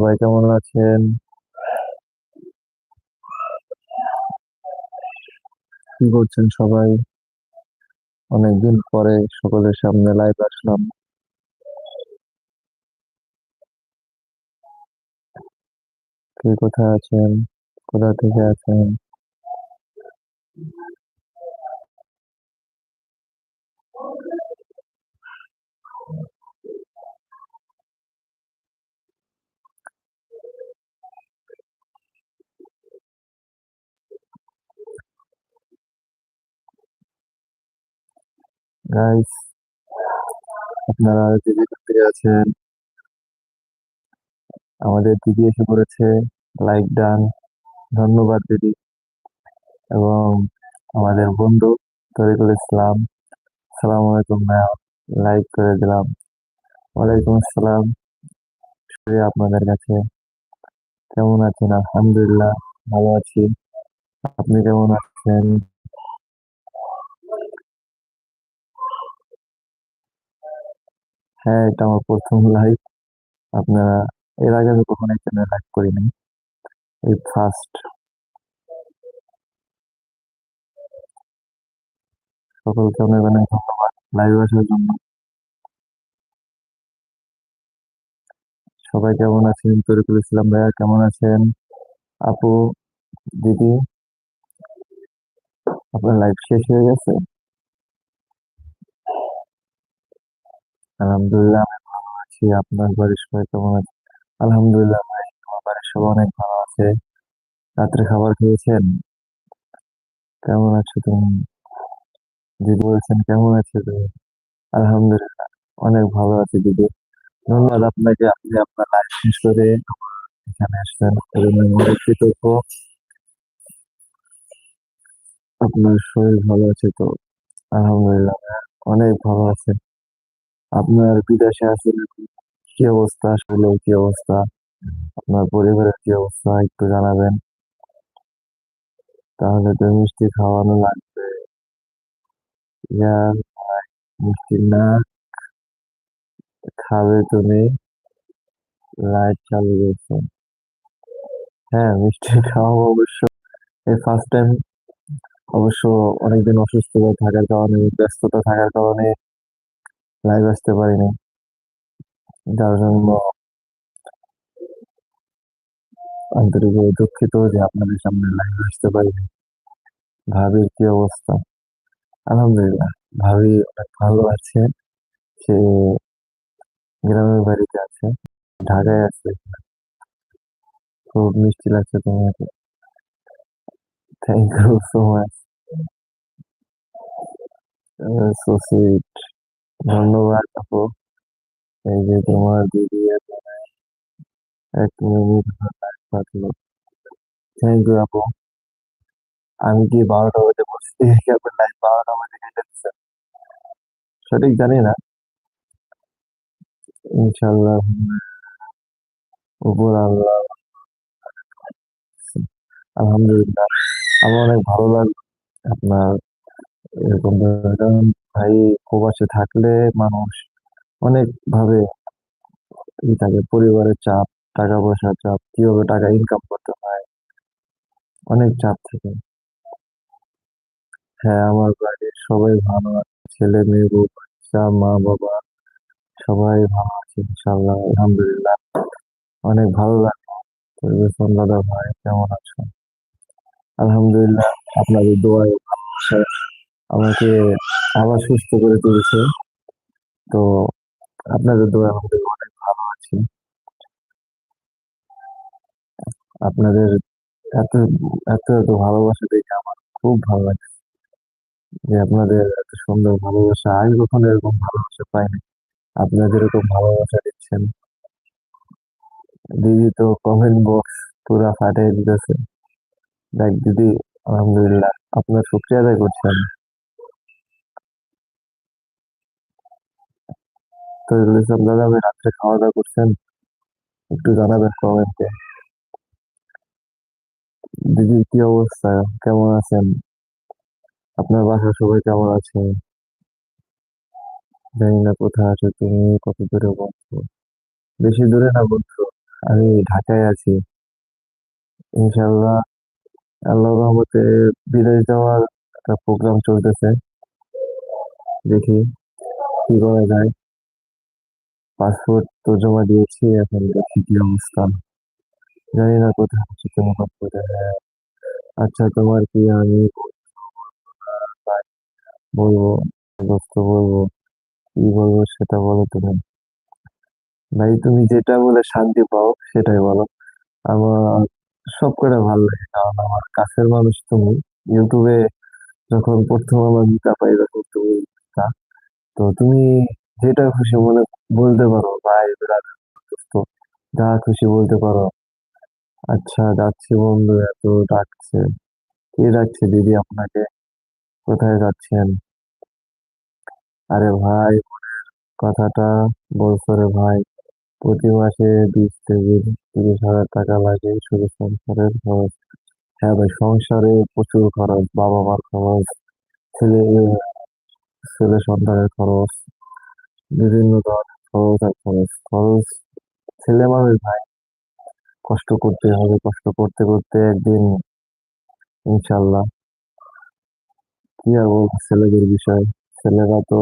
সবাই কেমন আছেন? কি করছেন সবাই? অনেকদিন পরে সকলের সামনে লাইভ আসলাম। কে কোথায় আছেন? কোথা থেকে আছেন? গাইস আপনারা যে থেকে আছেন, আমাদের দিদি এসে পড়েছে লাইক ডান ধন্যবাদ দিদি। এবং আমাদের বন্ধু তরিকুল ইসলাম, সালাম আলাইকুম ম্যাম লাইক করে দিলাম। ওয়ালাইকুম আসসালাম আপনাদের কাছে। কেমন আছেন? আলহামদুলিল্লাহ, ভালো আছি। আপনি কেমন আছেন? হ্যাঁ এটা আমার প্রথম লাইভ আপনারা, এর আগে আমি কখনো চ্যানেল লাইভ করিনি এই ফার্স্ট সকলকে অনেক অনেক ধন্যবাদ লাইভ আসার জন্য। সবাই কেমন আছেন? তরিকুল ইসলাম ভাইয়া, কেমন আছেন? আপু, দিদি, আপনার লাইভ শেষ হয়ে গেছে? আলহামদুলিল্লাহ, আমি ভালো আছি। আপনার বাড়ির সবাই কেমন আছে? আলহামদুলিল্লাহ, ভাই আমার বাড়ির সবাই অনেক ভালো আছে। রাত্রে খাবার খেয়েছেন? কেমন আছো তুমি? দিদি বলছেন, কেমন আছো তুমি? আলহামদুলিল্লাহ, অনেক ভালো আছি দিদি। ধন্যবাদ আপনাকে, আপনি আপনার লাইফ শেষ করে এখানে আসছেন। আপনার শরীর ভালো আছে তো? আলহামদুলিল্লাহ, অনেক ভালো আছে। আপনার বিদেশে আছেন কি অবস্থা? আসলে কি অবস্থা? আপনার পরিবারের কি অবস্থা? একটু জানাবেন। তাহলে তো মিষ্টি খাওয়ানো লাগবে। মিষ্টি না। খাবে তুমি। লাইট চালু করছ। হ্যাঁ মিষ্টি খাওয়াবো অবশ্য। এই ফার্স্ট টাইম অবশ্য অনেকদিন অসুস্থ থাকার কারণে, ব্যস্ততা থাকার কারণে লাইভ আসতে পারিনি। যার জন্য আন্তরিকভাবে দুঃখিত যে আপনাদের সামনে লাইভ আসতে পারিনি। ভাবির কি অবস্থা? আলহামদুলিল্লাহ, ভাবি অনেক ভালো আছে। সে গ্রামের বাড়িতে আছে, ঢাকায় আছে। খুব মিষ্টি লাগছে তোমাকে। Thank you so much so sweet ধন্যবাদ আপু। এই যে তোমার দিদি এক মিনিট থ্যাংক ইউ আপু। আমি কি বারোটা বাজে বসে আপনার লাইভ বারোটা বাজে কেটে দিচ্ছেন সঠিক জানি না। ইনশাল্লাহ উপর আল্লাহ। আলহামদুলিল্লাহ। আমার অনেক ভালো লাগল আপনার এরকম ভাই প্রবাসে থাকলে মানুষ অনেক ভাবে থাকে পরিবারের চাপ, টাকা পয়সার চাপ, কীভাবে টাকা ইনকাম করতে হয়, অনেক চাপ থাকে। হ্যাঁ আমার বাড়ির সবাই ভালো আছে, ছেলে মেয়ে, বউ, বাচ্চা, মা, বাবা, সবাই ভালো আছে ইনশাল্লাহ আলহামদুলিল্লাহ। অনেক ভালো লাগল। পরিবেশন দাদা ভাই, কেমন আছো? আলহামদুলিল্লাহ, আপনাদের দোয়ায় ভালোবাসায় আমাকে আবার সুস্থ করে তুলেছে। তো আপনাদের দোয়ায় আমাদের অনেক ভালো আছি। আপনাদের এত এত এত ভালোবাসা দেখে আমার খুব ভালো লাগছে যে আপনাদের এত সুন্দর ভালোবাসা, আমি কখনো এরকম ভালোবাসা পাইনি। আপনাদের এরকম ভালোবাসা দিচ্ছেন। দিদি তো কমেন্ট বক্স পুরা ফাটিয়ে দিতেছে। দেখ দিদি, আলহামদুলিল্লাহ, আপনার শুক্রিয়া আদায় করছি আমি। তো ইসলাম দাদা আপনি রাত্রে খাওয়া দাওয়া করছেন, একটু জানাবেন কমেন্টে। দিদির কি অবস্থা? কেমন আছেন? আপনার বাসার সবাই কেমন আছে? জানি না কোথায় আছো, তুমি কত দূরে বন্ধু? বেশি দূরে না বন্ধু, আমি ঢাকায় আছি। ইনশাল্লাহ আল্লাহ রহমতে বিদেশ যাওয়ার একটা প্রোগ্রাম চলতেছে। দেখি কি করা যায়। পাসপোর্ট তো জমা দিয়েছি, এখন দেখি কি অবস্থা। জানি না কোথায় হচ্ছে আচ্ছা তোমার কি আমি বলব, দোস্ত বলব, কি বলব সেটা বলো তুমি। ভাই, তুমি যেটা বলে শান্তি পাও, সেটাই বলো। আমার সব করে ভালো লাগে, কারণ আমার কাছের মানুষ তুমি ইউটিউবে যখন প্রথম আমার মিতা পাই তখন তুমি তো তুমি যেটা খুশি মনে বলতে পারো, ভাই ব্রাদার দোস্ত, যা খুশি বলতে পারো। আচ্ছা যাচ্ছি বন্ধু, এত ডাকছে। কে ডাকছে দিদি আপনাকে? কোথায় যাচ্ছেন? আরে ভাই কথাটা বলছো রে ভাই। প্রতি মাসে বিশ থেকে তিরিশ হাজার টাকা লাগে শুধু সংসারের খরচ। হ্যাঁ ভাই, সংসারে প্রচুর খরচ বাবা মার খরচ, ছেলে ছেলে সন্তানের খরচ। বিভিন্ন ধরনের খরচ আর খরচ ছেলে মানুষ ভাই, কষ্ট করতে হবে, কষ্ট করতে করতে একদিন ইনশাল্লাহ কি আর বলব ছেলেদের বিষয়। ছেলেরা তো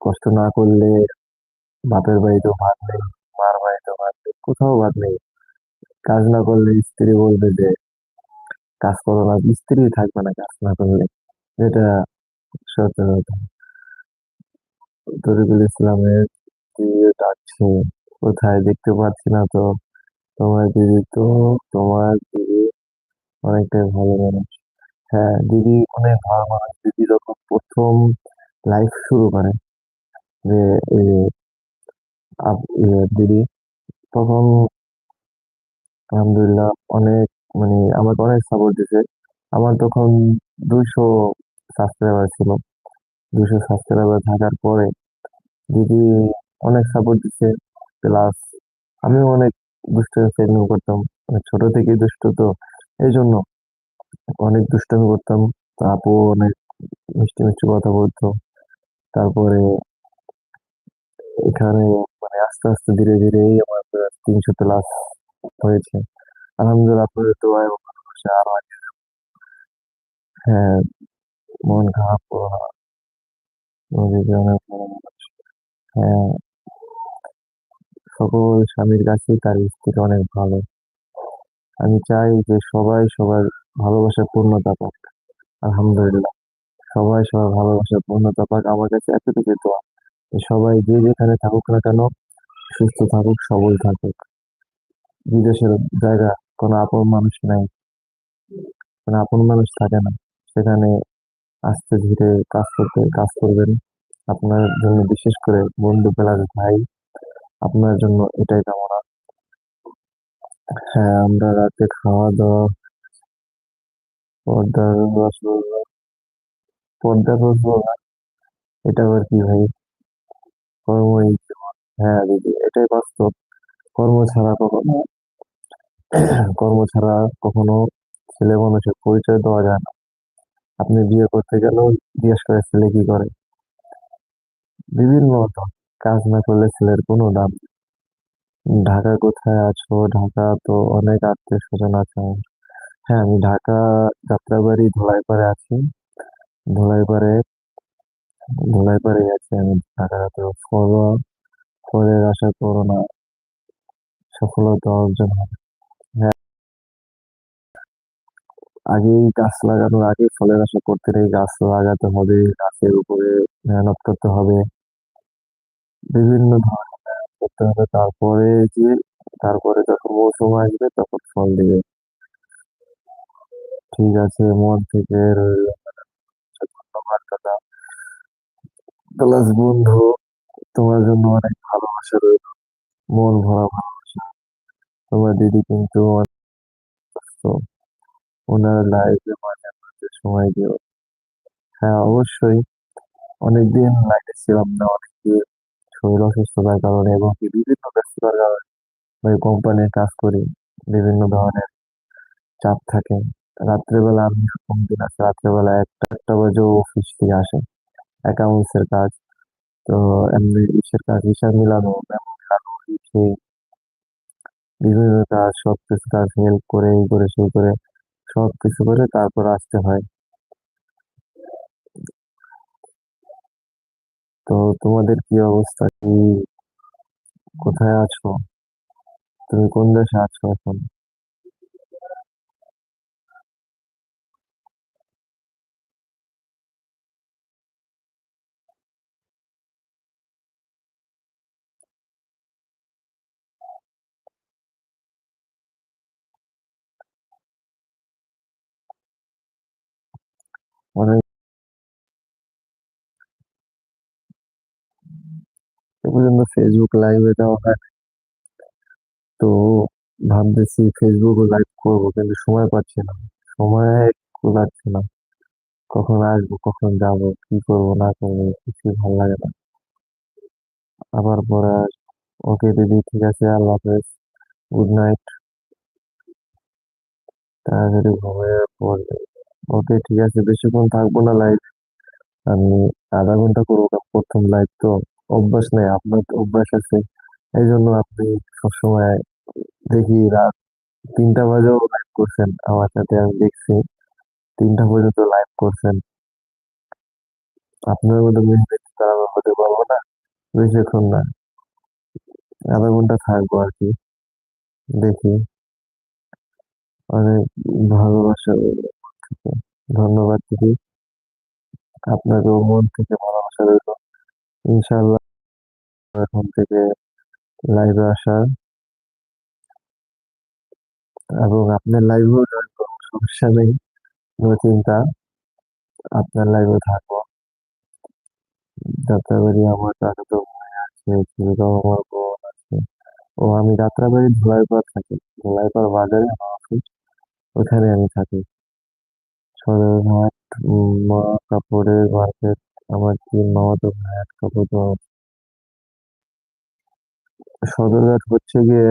কষ্ট না করলে বাপের বাড়িতেও ভাত নেই, মার বাড়িতেও ভাত নেই, কোথাও ভাত নেই। কাজ না করলে স্ত্রী বলবে যে, কাজ করো না। স্ত্রী থাকবে না কাজ না করলে। এটা কথা তরিকুল ইসলামের দিদি ডাকছে। কোথায় দেখতে পাচ্ছি না তো? তোমার দিদি তো, তোমার দিদি অনেকটাই ভালো মানুষ। হ্যাঁ দিদি অনেক ভালো মানুষ। দিদি যখন প্রথম লাইফ শুরু করে, যে দিদি, তখন আলহামদুলিল্লাহ অনেক মানে আমাকে অনেক সাপোর্ট দিছে আমার তখন দুইশো সাবস্ক্রাইবার ছিল। দুইশো সাবস্ক্রাইবার থাকার পরে দিদি অনেক সাপোর্ট দিচ্ছে প্লাস আমিও অনেক ফেমিও করতাম। ছোট থেকেই দুষ্ট তো এই জন্য অনেক দুষ্টামি করতাম। তো আপু অনেক মিষ্টি মিষ্টি কথা বলতো। তারপরে এখানে মানে আস্তে আস্তে ধীরে ধীরে আমার তিনশো প্লাস হয়েছে। আলহামদুলিল্লাহ ও ভালোবাসা হ্যাঁ মন খারাপ নদীতে অনেক মানুষ হ্যাঁ সকল স্বামীর কাছেই তার স্ত্রী অনেক ভালো আমি চাই যে সবাই সবার ভালোবাসার পূর্ণতা পাক আলহামদুলিল্লাহ সবাই সবার ভালোবাসার পূর্ণতা পাক আমার কাছে এতটুকু দোয়া সবাই যে যেখানে থাকুক না কেন সুস্থ থাকুক সবল থাকুক। বিদেশের জায়গা কোনো আপন মানুষ নাই কোনো আপন মানুষ থাকে না। সেখানে আস্তে ধীরে কাজ করতে, কাজ করবেন। আপনার জন্য বিশেষ করে বন্ধু পেলার ভাই, আপনার জন্য এটাই কামনা। হ্যাঁ আমরা রাতে খাওয়া দাওয়া পর্দার রসগোল্লা এটা আবার কি ভাই। কর্ম হ্যাঁ দিদি, এটাই বাস্তব। কর্ম ছাড়া কখনো, কর্ম ছাড়া কখনো ছেলে মানুষের পরিচয় দেওয়া যায় না। আপনি বিয়ে করতে গেলেও জিজ্ঞেস করে ছেলে কি করে? বিভিন্ন কাজ না করলে ছেলের কোনো দাম। ঢাকা কোথায় আছো? ঢাকা তো অনেক আত্মীয় স্বজন আছে আমার। হ্যাঁ আমি ঢাকা যাত্রাবাড়ি ধোলাইপাড়ে আছি। ধোলাইপাড়ে ধোলাইপাড়ে আছি আমি ঢাকা ঢাকাতে ফলো ফলের আশা করো না, সফলতা অর্জন হবে। আগেই গাছ লাগানোর আগে ফলের আশা করতে নেই, গাছ লাগাতে হবে, গাছের উপরে মেহনত করতে হবে। বিভিন্ন ধরনের করতে হবে, তারপরে যে, তারপরে যখন মৌসুম আসবে তখন ফল দিবে। ঠিক আছে, মন থেকে ধন্যবাদ প্লাস বন্ধু, তোমার জন্য অনেক ভালোবাসা রইল। মন ভরা ভালোবাসা। তোমার দিদি কিন্তু অনেক ওনার লাইফে মাঝে মাঝে সময় দিও। হ্যাঁ অবশ্যই। অনেকদিন লাইফে ছিলাম না, অনেকদিন শরীর অসুস্থতার কারণে এবং কি বিভিন্ন ব্যস্ততার কারণে আমি কোম্পানির কাজ করি, বিভিন্ন ধরনের চাপ থাকে। রাত্রেবেলা আমি দিন আছে রাত্রেবেলা একটা একটা বাজে অফিস থেকে আসে। অ্যাকাউন্টস এর কাজ, তো এমনি ইসের কাজ হিসাব মিলানো মিলানো সেই বিভিন্ন কাজ সবকিছু কাজ হেল্প করে, এই করে সেই করে সবকিছু করে তারপর আসতে হয়। তো তোমাদের কি অবস্থা? কি কোথায় আছো? তুমি কোন দেশে আছো এখন? পর্যন্ত ফেসবুক লাইভে দেওয়া হয় তো ভাবতেছি ফেসবুক লাইভ করব, কিন্তু সময় পাচ্ছি না। সময় কুলাচ্ছে না। কখন আসব, কখন যাব, কি করব, না করব, কিছুই ভালো লাগে না। আবার পরে। ওকে দিদি, ঠিক আছে, আল্লাহ হাফেজ। গুড নাইট তাড়াতাড়ি ঘুমিয়ে পড়বে ওকে ঠিক আছে, বেশিক্ষণ থাকব না লাইভ আমি আধা ঘণ্টা করব প্রথম লাইভ তো অভ্যাস নেই আপনার অভ্যাস আছে। এই জন্য আপনি সবসময় দেখি রাত তিনটা বাজেও লাইভ করছেন আমার সাথে, আমি দেখছি তিনটা পর্যন্ত লাইভ করছেন। আপনার মতো মেহনতি তো আমি হতে পারব না, বেশিক্ষণ না। আধা ঘণ্টা থাকব আর কি, দেখি। অনেক ভালোবাসা। ধন্যবাদ দিদি। আপনাকেও মন থেকে ভালোবাসা রইল। ইনশাআল্লাহ এখন থেকে লাইভে আসার এবং আপনার লাইভেও সমস্যা নেই নো চিন্তা। আপনার লাইভে থাকব। যাত্রাবাড়ি আমার চাচাতো ভাই আছে আমার বোন আছে। ও, আমি যাত্রাবাড়ি ধোলাইপাড় থাকি। ধোলাইপাড় বাজারে আমার অফিস ওখানে আমি থাকি। সদরঘাট মা, কাপড়ের মার্কেট আমার তিন মামাতো ভাই এক কাপড় সদরঘাট হচ্ছে গিয়ে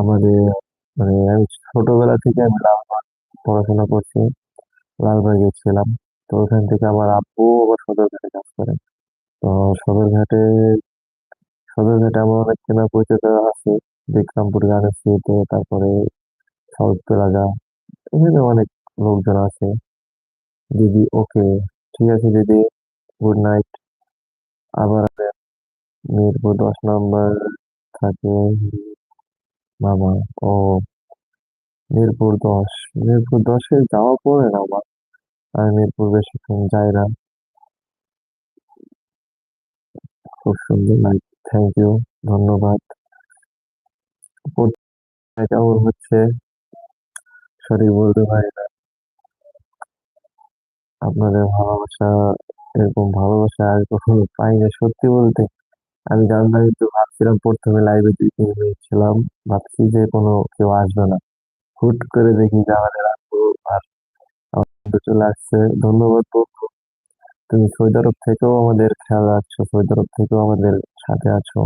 আমাদের মানে আমি ছোটবেলা থেকে আমি লালবাগ পড়াশোনা করছি, লালবাগ গেছিলাম তো ওখান থেকে আমার আব্বু আবার সদরঘাটে কাজ করে তো সদরঘাটে সদরঘাটে আমার অনেক চেনা পরিচিত আছে। বিক্রমপুর গার্মেন্টসিতে তারপরে সাউথ প্লাজা এখানে অনেক লোকজন আছে। দিদি ওকে ঠিক আছে দিদি গুড নাইট আবার। মিরপুর দশ নম্বর থাকে মামা, ও মিরপুর দশ। মিরপুর দশে যাওয়া পড়ে না আমার আমি মিরপুর বেশিক্ষণ যাই না। খুব সুন্দর লাইফ থ্যাংক ইউ ধন্যবাদ। কেমন হচ্ছে। সঠিক বলতে পারি না। আপনাদের ভালোবাসা, এরকম ভালোবাসা আর কখনো পাই না। সত্যি বলতে, আমি জানতাম কিন্তু ভাবছিলাম, প্রথমে লাইভে দুই তিন মিনিট ছিলাম, ভাবছি যে কোনো কেউ আসবে না। হুট করে দেখি যে আমাদের আর বন্ধু চলে আসছে। ধন্যবাদ বন্ধু। তুমি সৌদি আরব থেকেও আমাদের খেয়াল রাখছো সৌদি আরব থেকেও আমাদের সাথে আছো।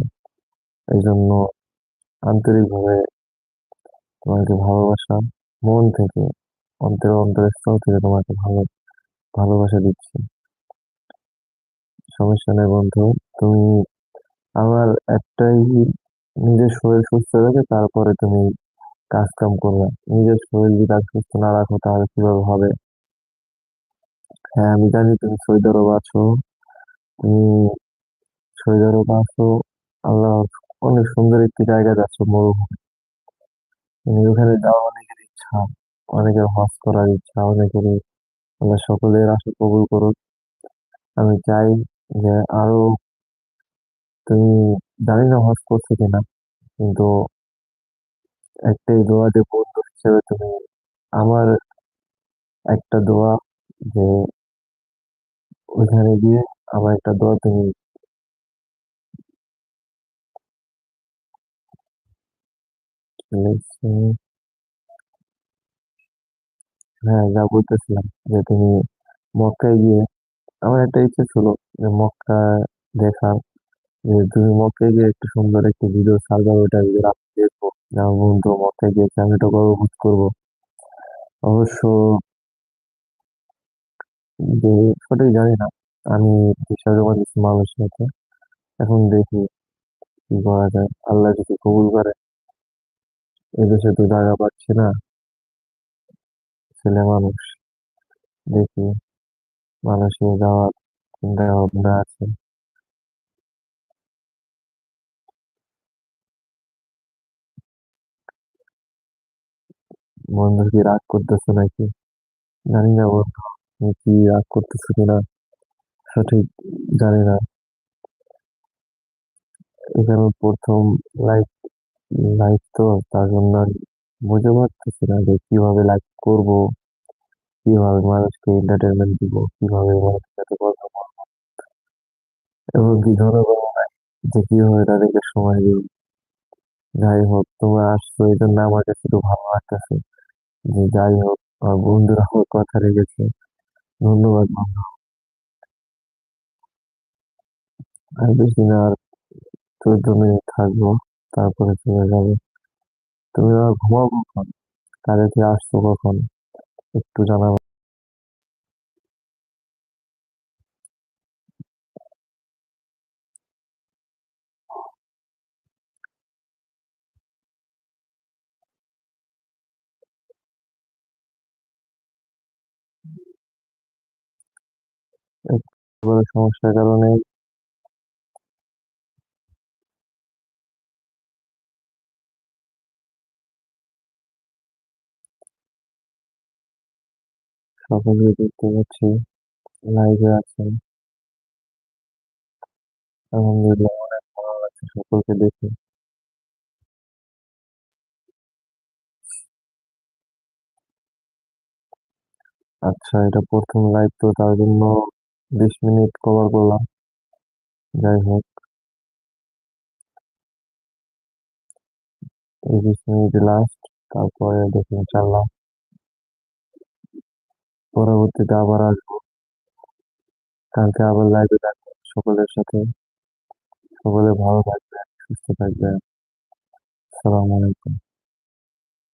এই জন্য আন্তরিকভাবে তোমাকে ভালোবাসা মন থেকে, অন্তর, অন্তরস্থল থেকে তোমাকে ভালো ভালোবাসা দিচ্ছি। সমস্যা নেই বন্ধু, তুমি আমার একটাই নিজের শরীর সুস্থ রেখে তারপরে তুমি কাজ কাম করবে। নিজের শরীর যদি আজ সুস্থ না রাখো, তাহলে কীভাবে হবে? হ্যাঁ আমি জানি তুমি আরব আছো। তুমি আরব আছো। আল্লাহ অনেক সুন্দর একটি জায়গায় যাচ্ছ, মরুভূমি। তুমি ওখানে যাওয়া অনেকের ইচ্ছা, অনেকের হজ করার ইচ্ছা, অনেকেরই আল্লাহ সকলের আশা কবুল করুক আমি চাই যে আরও তুমি জানি না হজ করছ কিনা, কিন্তু একটাই দোয়া যে বন্ধু হিসেবে তুমি আমার একটা দোয়া যে ওইখানে গিয়ে আমার একটা দোয়া তুমি লিখছো। হ্যাঁ যা বলতেছিলাম যে তুমি মক্কায় গিয়ে আমার একটা ইচ্ছে ছিল যে মক্কা দেখা যে তুমি মক্কায় গিয়ে একটু সুন্দর একটি ভিডিও ছাড়বে ওটা ভিডিও আমি দেখব। আমার বন্ধু মক্কায় গিয়েছে আমি এটা গর্ববোধ করব? অবশ্য যে সঠিক জানি না। আমি ভিসা জমা দিচ্ছি মালয়েশিয়াতে। এখন দেখি কি করা যায়। আল্লাহ যদি কবুল করে, এদেশে তো জায়গা পাচ্ছি না। ছেলে মানুষ। দেখি মালয়েশিয়া যাওয়ার চিন্তা ভাবনা আছে। বন্ধু কি রাগ করতেছে নাকি? জানি না বন্ধু কি রাগ করতেছো কিনা? সঠিক জানি না। এখানে প্রথম লাইফ লাইফ তো তার জন্য বুঝে পারতেছি না যে কীভাবে লাইফ করব, কীভাবে মানুষকে এন্টারটেনমেন্ট দিব, কীভাবে মানুষের সাথে কথা বলব। এবং কি জনগণ যে কীভাবে তাদেরকে সময় দিব। যাই হোক, তোমরা আসছো, এই জন্য আমার কাছে একটু ভালো লাগতেছে। যে যাই হোক, আমার বন্ধুরা আমার কথা রেখেছে। ধন্যবাদ, বন্ধু। আর বেশি না, আর চোদ্দ মিনিট থাকব, তারপরে চলে যাবে। তুমি আবার ঘুমাও কখন? কাজে আসছো কখন? একটু জানাব সমস্যার কারণে সকলকে দেখতে পাচ্ছি লাইভে আছেন আলহামদুলিল্লাহ, অনেক ভালো লাগছে সকলকে দেখে। আচ্ছা এটা প্রথম লাইভ তো, তার জন্য বিশ মিনিট কভার করলাম। যাই হোক। এই বিশ মিনিট লাস্ট তারপরে দেখি ইনশাল্লাহ পরবর্তীতে আবার আসব। কালকে আবার লাইভে থাকব সকলের সাথে। সকলে ভালো থাকবেন, সুস্থ থাকবেন। আসসালামু আলাইকুম।